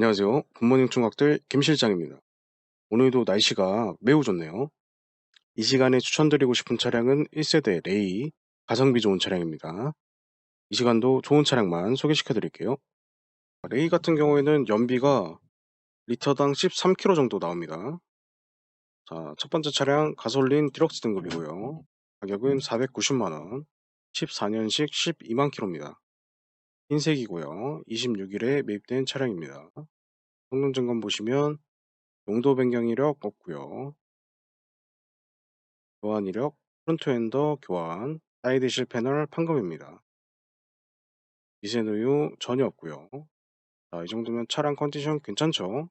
안녕하세요. 굿모닝 총각들 김 실장입니다. 오늘도 날씨가 매우 좋네요. 이 시간에 추천드리고 싶은 차량은 1세대 레이 가성비 좋은 차량입니다. 이 시간도 좋은 차량만 소개시켜 드릴게요. 레이 같은 경우에는 연비가 리터당 13km 정도 나옵니다. 자, 첫 번째 차량 가솔린 디럭스 등급이고요. 가격은 490만원, 14년식 12만 킬로입니다. 흰색이고요. 26일에 매입된 차량입니다. 성능 점검 보시면 용도 변경 이력 없고요. 교환 이력, 프론트 엔더 교환, 사이드 실 패널 판금입니다. 미세 누유 전혀 없고요. 자, 이 정도면 차량 컨디션 괜찮죠?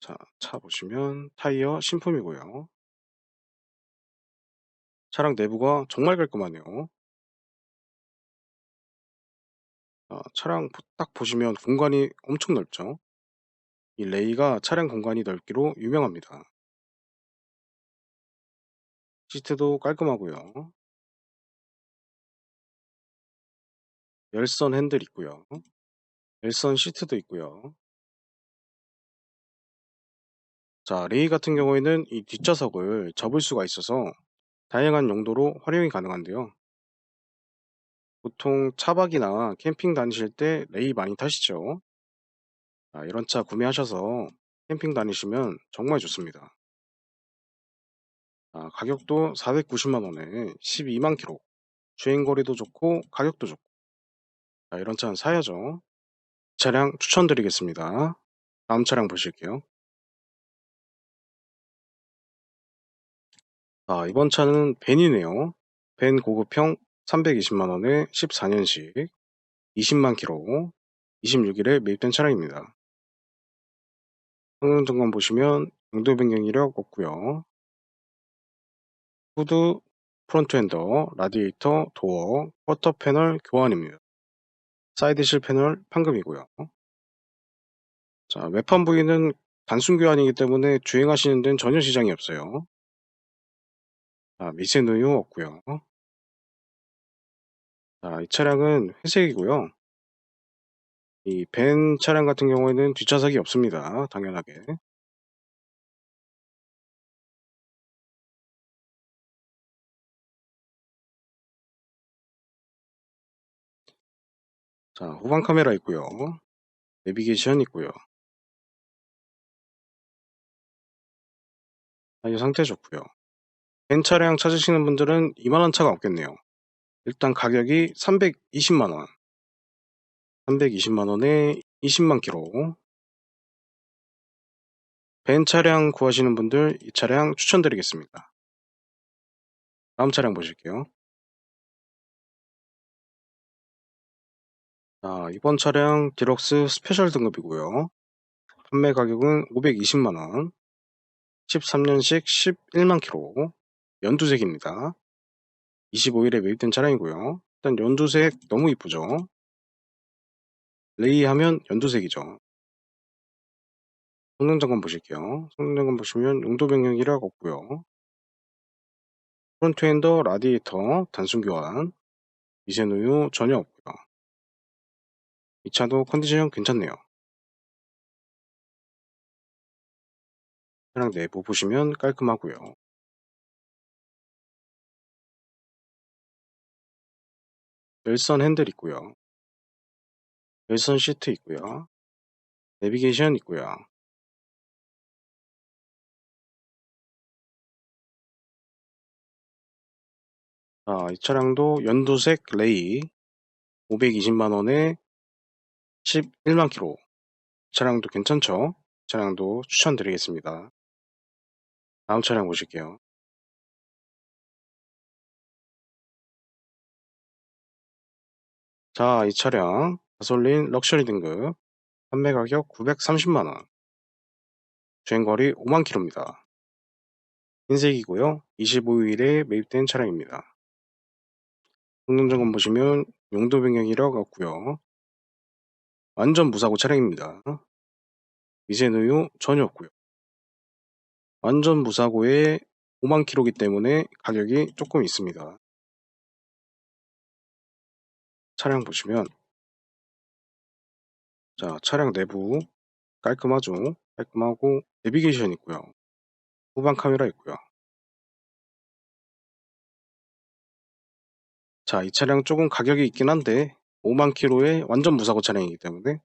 자, 차 보시면 타이어 신품이고요. 차량 내부가 정말 깔끔하네요. 아, 차량 딱 보시면 공간이 엄청 넓죠. 이 레이가 차량 공간이 넓기로 유명합니다. 시트도 깔끔하고요. 열선 핸들 있고요. 열선 시트도 있고요. 자, 레이 같은 경우에는 이 뒷좌석을 접을 수가 있어서 다양한 용도로 활용이 가능한데요. 보통 차박이나 캠핑 다니실 때 레이 많이 타시죠? 아, 이런 차 구매하셔서 캠핑 다니시면 정말 좋습니다. 아, 가격도 490만원에 12만 킬로 주행거리도 좋고 가격도 좋고 자, 이런 차는 사야죠. 차량 추천드리겠습니다. 다음 차량 보실게요. 아, 이번 차는 벤이네요. 벤 고급형 320만 원에 14년식 20만 킬로 26일에 매입된 차량입니다. 성능 점검 보시면 용도 변경 이력 없고요. 후드, 프론트 핸더, 라디에이터, 도어, 워터 패널 교환입니다. 사이드 실 패널 판금이고요. 자, 외판 부위는 단순 교환이기 때문에 주행하시는 데는 전혀 지장이 없어요. 자, 미세 누유 없고요. 자, 이 차량은 회색이고요. 이 벤 차량 같은 경우에는 뒷좌석이 없습니다. 당연하게. 자, 후방 카메라 있고요. 내비게이션 있고요. 타이어 상태 좋고요. 벤 차량 찾으시는 분들은 이만한 차가 없겠네요. 일단 가격이 320만원. 320만원에 20만 킬로. 벤 차량 구하시는 분들 이 차량 추천드리겠습니다. 다음 차량 보실게요. 자, 이번 차량 디럭스 스페셜 등급이고요. 판매 가격은 520만원. 13년식 11만 킬로. 연두색입니다. 25일에 매입된 차량이고요. 일단 연두색 너무 이쁘죠? 레이 하면 연두색이죠. 성능 점검 보실게요. 성능 점검 보시면 용도 변경이라고 없고요. 프론트 핸더 라디에이터 단순 교환 미세 누유 전혀 없고요. 이 차도 컨디션 괜찮네요. 차량 내부 보시면 깔끔하고요. 열선 핸들 있고요. 열선 시트 있고요. 내비게이션 있고요. 자, 이 차량도 연두색 레이 520만원에 11만 킬로 차량도 괜찮죠? 차량도 추천드리겠습니다. 다음 차량 보실게요. 자, 이 차량 가솔린 럭셔리 등급 판매 가격 930만원 주행거리 5만 킬로입니다. 흰색이고요. 25일에 매입된 차량입니다. 성능 점검 보시면 용도 변경 이력 없고요. 완전 무사고 차량입니다. 미세 누유 전혀 없고요. 완전 무사고에 5만 킬로기 때문에 가격이 조금 있습니다. 차량 보시면 자, 차량 내부 깔끔하죠? 깔끔하고 내비게이션 있고요. 후방 카메라 있고요. 자, 이 차량 조금 가격이 있긴 한데 5만 킬로의 완전 무사고 차량이기 때문에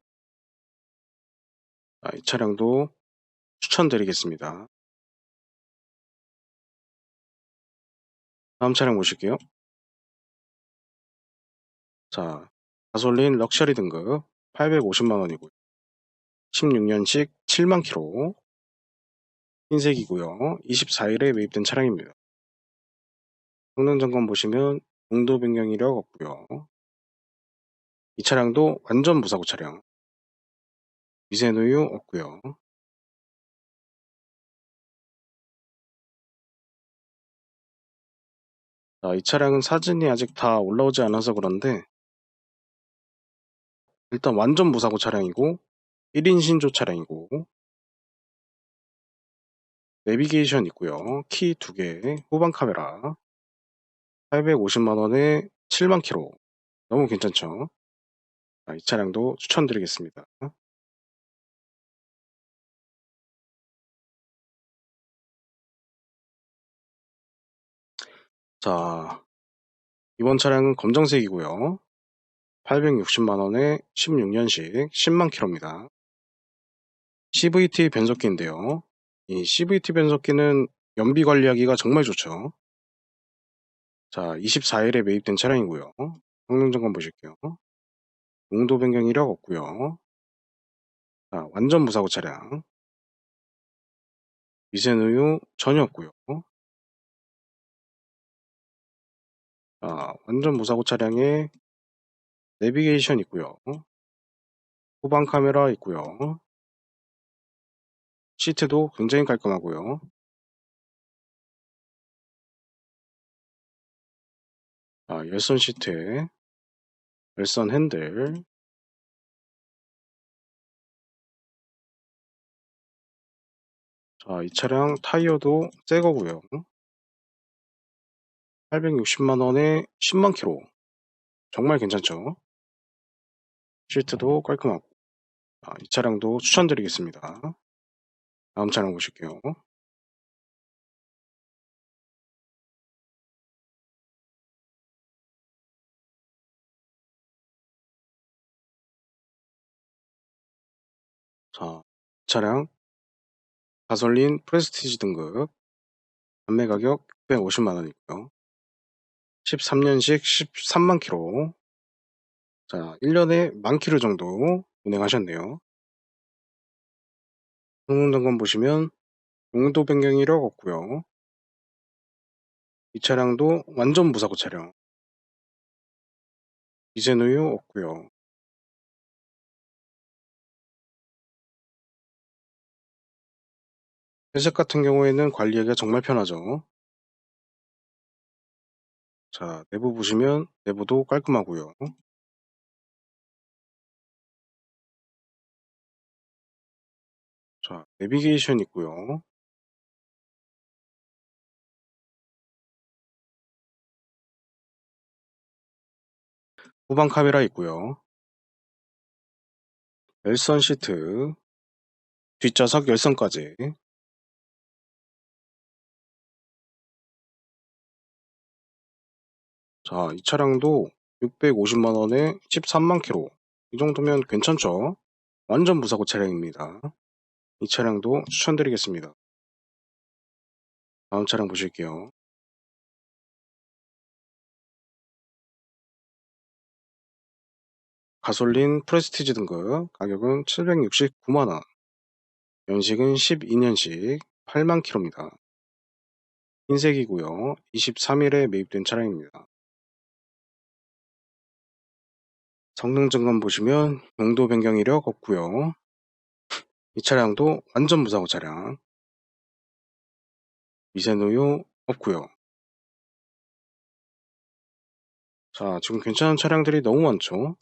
자, 이 차량도 추천드리겠습니다. 다음 차량 보실게요. 자, 가솔린 럭셔리 등급 850만원이고요. 16년식 7만 킬로 흰색이고요. 24일에 매입된 차량입니다. 성능 점검 보시면 용도 변경 이력 없고요. 이 차량도 완전 무사고 차량. 미세 누유 없고요. 자, 이 차량은 사진이 아직 다 올라오지 않아서 그런데 일단 완전 무사고 차량이고 1인 신조 차량이고 내비게이션 있고요. 키 2개, 후방 카메라 850만원에 7만 킬로 너무 괜찮죠? 자, 이 차량도 추천드리겠습니다. 자, 이번 차량은 검정색이고요. 860만원에 16년식 10만 킬로입니다. CVT 변속기인데요. 이 CVT 변속기는 연비 관리하기가 정말 좋죠. 자, 24일에 매입된 차량이고요. 성능 점검 보실게요. 용도 변경 이력 없고요. 자, 완전 무사고 차량. 미세누유 전혀 없고요. 자, 완전 무사고 차량에 내비게이션 있고요. 후방 카메라 있고요. 시트도 굉장히 깔끔하고요. 아, 열선 시트에 열선 핸들 자, 이 차량 타이어도 새 거고요. 860만원에 10만 킬로 정말 괜찮죠? 시트도 깔끔하고 아, 이 차량도 추천드리겠습니다. 다음 차량 보실게요. 자, 차량 가솔린 프레스티지 등급 판매 가격 650만원이고요. 13년식 13만 킬로 자, 1년에 만 킬로 정도 운행하셨네요. 성능 점검 보시면 용도 변경 이력 없고요. 이 차량도 완전 무사고 차량. 이제누유 없고요. 회색 같은 경우에는 관리하기가 정말 편하죠. 자, 내부 보시면 내부도 깔끔하고요. 자, 내비게이션 있고요. 후방 카메라 있고요. 열선 시트, 뒷좌석 열선까지. 자, 이 차량도 650만원에 13만 킬로. 이 정도면 괜찮죠? 완전 무사고 차량입니다. 이 차량도 추천드리겠습니다. 다음 차량 보실게요. 가솔린 프레스티지 등급 가격은 769만원 연식은 12년식 8만 킬로입니다. 흰색이고요. 23일에 매입된 차량입니다. 성능 점검 보시면 용도 변경 이력 없고요. 이 차량도 완전 무사고 차량. 미세노유 없고요. 자, 지금 괜찮은 차량들이 너무 많죠?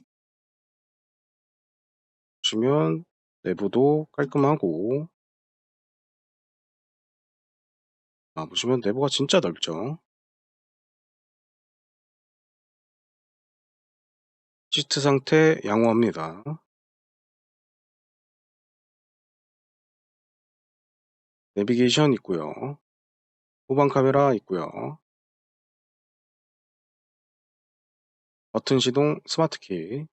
보시면 내부도 깔끔하고 아, 보시면 내부가 진짜 넓죠? 시트 상태 양호합니다. 내비게이션 있고요. 후방 카메라 있고요. 버튼 시동 스마트 키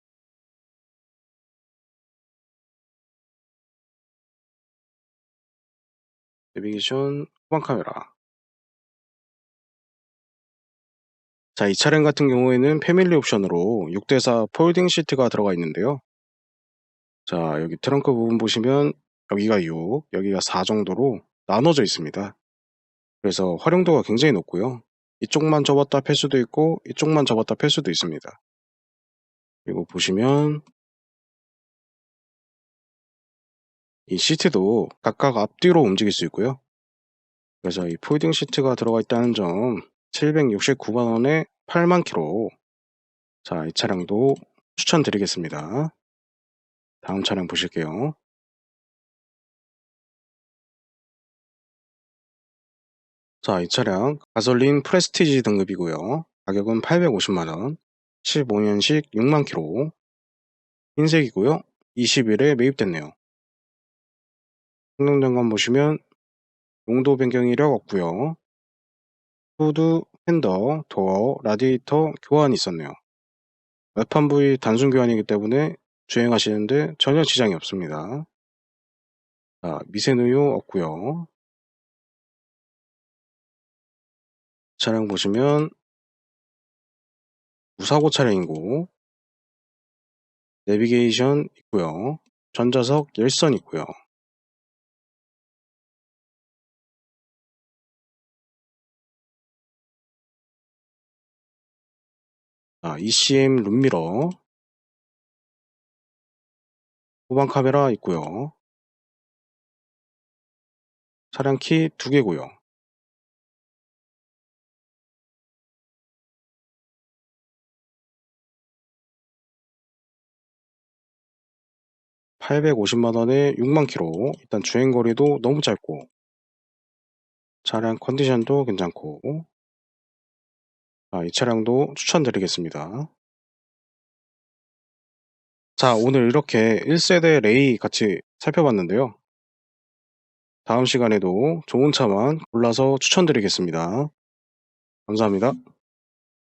내비게이션 후방 카메라 자, 이 차량 같은 경우에는 패밀리 옵션으로 6대4 폴딩 시트가 들어가 있는데요. 자, 여기 트렁크 부분 보시면 여기가 6, 여기가 4 정도로 나눠져 있습니다. 그래서 활용도가 굉장히 높고요. 이쪽만 접었다 펼 수도 있고 이쪽만 접었다 펼 수도 있습니다. 그리고 보시면 이 시트도 각각 앞뒤로 움직일 수 있고요. 그래서 이 폴딩 시트가 들어가 있다는 점 769만원에 8만 킬로 자, 이 차량도 추천드리겠습니다. 다음 차량 보실게요. 자, 이 차량 가솔린 프레스티지 등급이고요. 가격은 850만원, 15년식 6만 킬로 흰색이고요. 20일에 매입됐네요. 성능 점검 보시면 용도 변경 이력 없고요. 후드, 핸더, 도어, 라디에이터 교환이 있었네요. 외판 부위 단순 교환이기 때문에 주행하시는데 전혀 지장이 없습니다. 자, 미세누유 없고요. 차량 보시면 무사고 차량이고 내비게이션 있고요. 전자석 열선 있고요. 아, ECM 룸미러 후방 카메라 있고요. 차량 키 두 개고요. (850만원에) (6만 킬로) 일단 주행거리도 너무 짧고 차량 컨디션도 괜찮고 아, 이 차량도 추천드리겠습니다. 자, 오늘 이렇게 1세대 레이 같이 살펴봤는데요. 다음 시간에도 좋은 차만 골라서 추천드리겠습니다. 감사합니다.